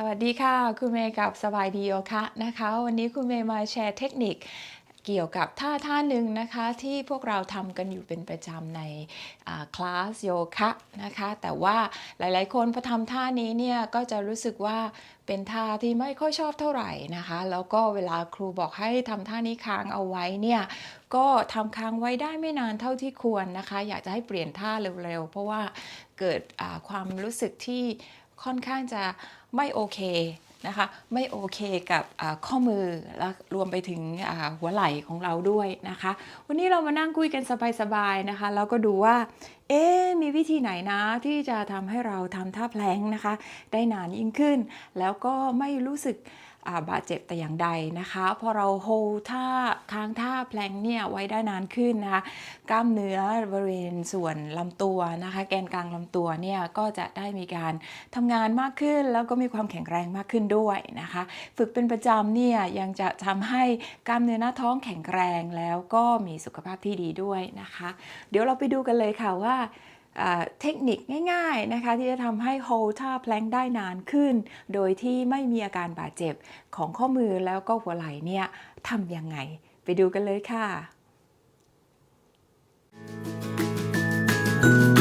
สวัสดีค่ะ คุณเมย์กับสบายดีโยคะนะคะ วันนี้คุณเมย์มาแชร์เทคนิคเกี่ยวกับท่าท่าหนึ่งนะคะที่พวกเราทำกันอยู่เป็นประจำในคลาสโยคะนะคะแต่ว่าหลายๆ คนพอทำท่านี้เนี่ยก็จะรู้สึกว่าเป็นท่าที่ไม่ค่อยชอบเท่าไหร่นะคะ แล้วก็เวลาครูบอกให้ทำท่านี้ค้างเอาไว้เนี่ยก็ทำค้างไว้ได้ไม่นานเท่าที่ควรนะคะ อยากจะให้เปลี่ยนท่าเร็วๆ เพราะว่าเกิดความรู้สึกที่ ค่อนข้างจะไม่โอเคนะคะไม่โอเคกับข้อมือและรวมไปถึงหัวไหล่ของเราด้วยนะคะ วันนี้เรามานั่งคุยกันสบายๆนะคะแล้วก็ดูว่าเอ๊มีวิธีไหนนะที่จะทำให้เราทำท่าแพลงนะคะ ได้นานยิ่งขึ้น แล้วก็ไม่รู้สึก บาดเจ็บแต่อย่างใดนะคะ พอเราโฮท่าค้างท่าแพลงเนี่ยไว้ได้นานขึ้นนะคะกล้ามเนื้อบริเวณส่วนลำตัวนะคะ แกนกลางลำตัวเนี่ยก็จะได้มีการทำงานมากขึ้น แล้วก็มีความแข็งแรงมากขึ้นด้วยนะคะ ฝึกเป็นประจำเนี่ยยังจะทำให้กล้ามเนื้อหน้าท้องแข็งแรงแล้วก็มีสุขภาพที่ดีด้วยนะคะ เดี๋ยวเราไปดูกันเลยค่ะว่า เทคนิคง่ายๆนะคะที่จะทำให้ hold ท่าแพลงได้นานขึ้น โดยที่ไม่มีอาการบาดเจ็บของข้อมือแล้วก็หัวไหล่เนี่ยทำยังไง ไปดูกันเลยค่ะ thank you